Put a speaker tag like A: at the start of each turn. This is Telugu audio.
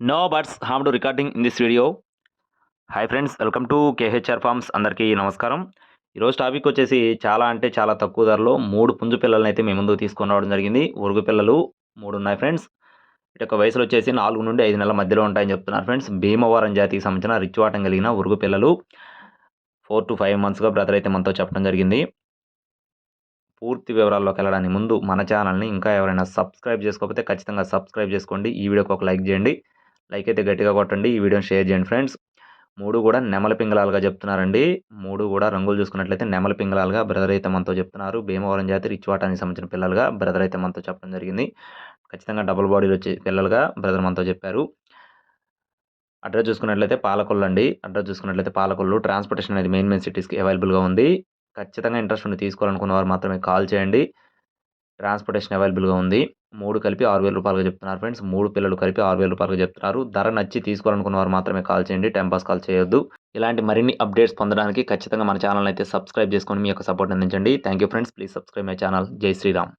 A: No birds harm to recording in this video. Hi friends welcome to KHR farms అందరికీ నమస్కారం. ఈరోజు టాపిక్ వచ్చేసి చాలా అంటే చాలా తక్కువ ధరలో మూడు పుంజు పిల్లల్ని అయితే మేము ముందుకు తీసుకొని రావడం జరిగింది. ఉరుగు పిల్లలు మూడు ఉన్నాయి ఫ్రెండ్స్. ఇటు యొక్క వయసులో వచ్చేసి నాలుగు నుండి ఐదు నెలల మధ్యలో ఉంటాయని చెప్తున్నారు ఫ్రెండ్స్. భీమవరం జాతికి సంబంధించిన రిచ్వాటం కలిగిన ఉరుగు పిల్లలు ఫోర్ టు ఫైవ్ మంత్స్గా బ్రదర్ అయితే మనతో చెప్పడం జరిగింది. పూర్తి వివరాల్లోకి వెళ్ళడానికి ముందు మన ఛానల్ని ఇంకా ఎవరైనా సబ్స్క్రైబ్ చేసుకోకపోతే ఖచ్చితంగా సబ్స్క్రైబ్ చేసుకోండి. ఈ వీడియోకి ఒక లైక్ చేయండి. లైక్ అయితే గట్టిగా కొట్టండి. ఈ వీడియోని షేర్ చేయండి ఫ్రెండ్స్. మూడు కూడా నెమల పింగళాలుగా చెప్తున్నారండి. మూడు కూడా రంగులు చూసుకున్నట్లయితే నెమల పింగళాలుగా బ్రదర్ అయితే మనతో చెప్తున్నారు. భీమవరం జాతి రిచ్వాటానికి సంబంధించిన పిల్లలుగా బ్రదర్ అయితే మనతో చెప్పడం జరిగింది. ఖచ్చితంగా డబుల్ బాడీలు వచ్చే పిల్లలుగా బ్రదర్ మనతో చెప్పారు. అడ్రస్ చూసుకున్నట్లయితే పాలకొల్లు అండి. అడ్రస్ చూసుకున్నట్లయితే పాలకొల్లు. ట్రాన్స్పోర్టేషన్ అనేది మెయిన్ మెయిన్ సిటీస్కి అవైలబుల్గా ఉంది. ఖచ్చితంగా ఇంట్రెస్ట్ ఉండి తీసుకోవాలనుకున్న వారు మాత్రమే కాల్ చేయండి. ట్రాన్స్పోర్టేషన్ అవైలబుల్గా ఉంది. మూడు కలిపి ఆరు వేల రూపాయలుగా చెప్తున్నారు ఫ్రెండ్స్. మూడు పిల్లలు కలిపి ఆరు వేల రూపాయలుగా చెప్తున్నారు. ధర నచ్చి తీసుకోవాలనుకున్న వారు మాత్రమే కాల్ చేయండి. టెంపాస్ కాల్ చేయొద్దు. ఇలాంటి మరిన్ని అప్డేట్స్ పొందడానికి ఖచ్చితంగా మన ఛానల్ అయితే సబ్స్క్రైబ్ చేసుకొని మీ యొక్క సపోర్ట్ అందించండి. Thank you friends. Please subscribe my channel. జై శ్రీరామ్.